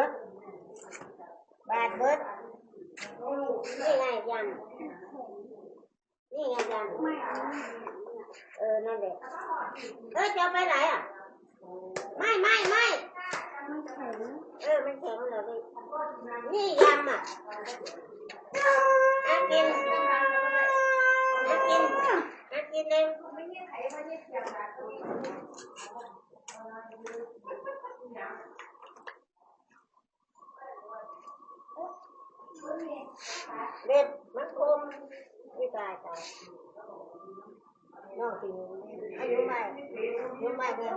บิดบาดเบิดนี่ไงยังนี่ไงยังเออนั่นแหละเออจะเอาไปไหนอะ ไม่ไม่ไม่เออมันแข็งเหรอพี่นี่ยำอะอากินอากินอากินเอง เด็ดมันคมไม่ตายตายนอกจริงอายุใหม่อายุใหม่เนี่ย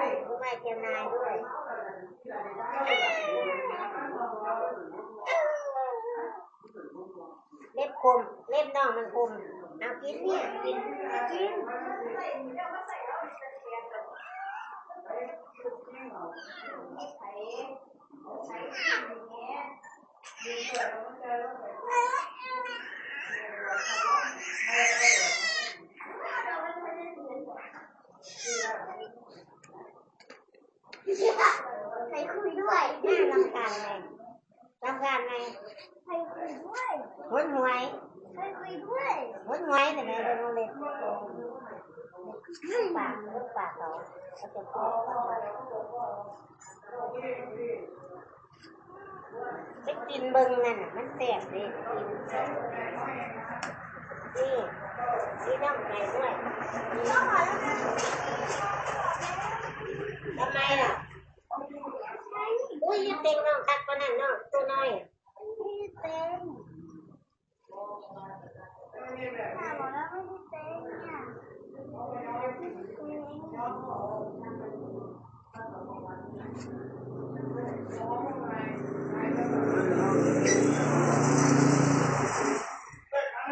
อายุใหม่เกียนนายด้วยเล็บคม เล็บน้องมันคมเอากินเนี่ยกินกิน ใครคุยด้วยน่ารำคาญไงรำคาญไงใครคุยด้วยหนหวยใครคุยด้วยหนหวยแต่ไม่ได้เล็บปากลูกปากเขาเขาจะพูด ไปกินเบิ่งนั่นน่ะมันแสบดิกินนี่นี่น้องไก่ด้วยทำไมล่ะอุ้ยยืดเต็งน้องตักปานนั่นน้องตัวน้อยไม่เต็มถ้าบอกแล้วไม่ได้เต็มเนี่ย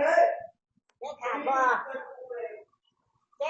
ได้ขาดบ่ได้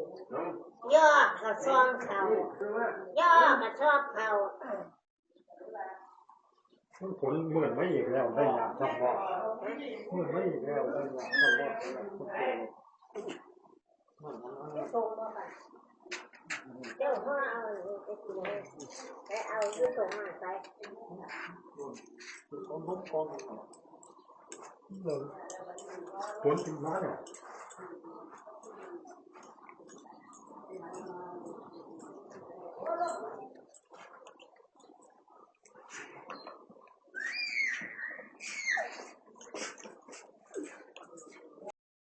ย่อกับซองเขา ย่อกับชอบเขามันผลเหมือนไม่อีกแล้วได้ยามช่องว่างเหมือนไม่อีกแล้วได้ยามช่องว่างมันมันจะส่งมาค่ะเจ้าพ่อเอาไปกินเลยไปเอาที่ส่งมาไปมันกองล้มกองเลยผลถึงร้านเนี่